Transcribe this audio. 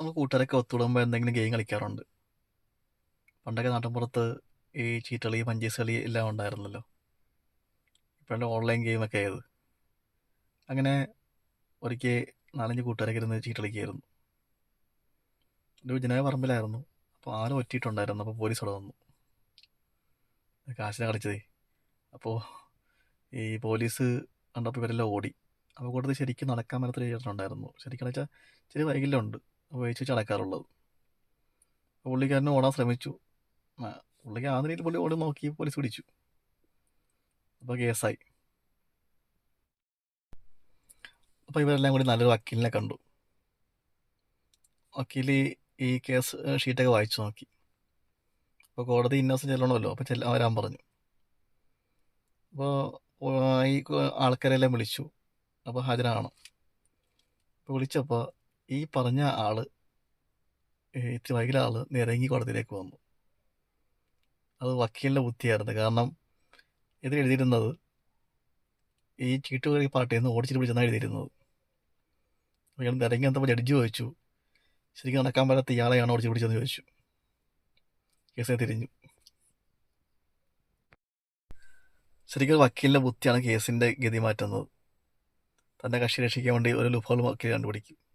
നമ്മൾ കൂട്ടുകാരൊക്കെ ഒത്തുകൂടുമ്പോൾ എന്തെങ്കിലും ഗെയിം കളിക്കാറുണ്ട്. പണ്ടൊക്കെ നാട്ടിൻപുറത്ത് ഈ ചീറ്റളി പഞ്ചേസ് കളി എല്ലാം ഉണ്ടായിരുന്നല്ലോ. ഇപ്പോഴല്ലേ ഓൺലൈൻ ഗെയിമൊക്കെ ആയത്. അങ്ങനെ ഒരിക്കൽ നാലഞ്ച് കൂട്ടുകാരൊക്കെ ഇരുന്ന് ചീറ്റളിക്കായിരുന്നു ഒരു ജനായ പറമ്പിലായിരുന്നു. അപ്പോൾ ആരും ഒറ്റിയിട്ടുണ്ടായിരുന്നു. അപ്പോൾ പോലീസ് അവിടെ വന്നു. കാശിനെ കളിച്ചതേ. അപ്പോൾ ഈ പോലീസ് കണ്ടപ്പോൾ ഇവരെല്ലാം ഓടി. അപ്പോൾ കൂടുതൽ ശരിക്കും നടക്കാൻ മേലത്തൊരു ചേട്ടനുണ്ടായിരുന്നു ശരിക്കും വെച്ചാൽ ചെറിയ വൈകല്യമുണ്ട്. ഉപയോഗിച്ച് അപ്പോൾ പുള്ളിക്കാരന് ഓടാൻ ശ്രമിച്ചു. പുള്ളിക്ക് ആ നിലയിൽ പുള്ളി ഓടി നോക്കി പോലീസ് പിടിച്ചു. അപ്പോൾ കേസായി. അപ്പോൾ ഇവരെല്ലാം കൂടി നല്ലൊരു വക്കീലിനെ കണ്ടു. വക്കീൽ ഈ കേസ് ഷീറ്റൊക്കെ വായിച്ചു നോക്കി. അപ്പോൾ കോടതി ഇന്നോസം ചെല്ലണമല്ലോ അപ്പോൾ ചെല്ലാൻ വരാൻ പറഞ്ഞു. അപ്പോൾ ഈ ആൾക്കാരെല്ലാം വിളിച്ചു. അപ്പോൾ ഹാജരാകണം. അപ്പോൾ വിളിച്ചപ്പോൾ ഈ പറഞ്ഞ ആൾ വൈകിയ ആൾ നിരങ്ങി കോടതിയിലേക്ക് വന്നു. അത് വക്കീലിന്റെ ബുദ്ധിയായിരുന്നു. കാരണം ഇത് എഴുതിയിരുന്നത് ഈ ചീട്ടുകളി പാട്ടിൽ നിന്ന് ഓടിച്ചിട്ട് പിടിച്ചെന്നാണ് എഴുതിയിരുന്നത്. ഇയാൾ നിരങ്ങി വന്നപ്പോൾ ജഡ്ജി ചോദിച്ചു ശരിക്കും നടക്കാൻ പറ്റാത്ത ഇയാളെയാണ് ഓടിച്ചു പിടിച്ചതെന്ന് ചോദിച്ചു. കേസിനെ തിരിഞ്ഞു. ശരിക്കും വക്കീലിന്റെ ബുദ്ധിയാണ് കേസിന്റെ ഗതി മാറ്റുന്നത്. തന്റെ കക്ഷി രക്ഷിക്കാൻ വേണ്ടി ഒരു ലുഫോൾ വക്കീൽ കണ്ടുപിടിക്കും.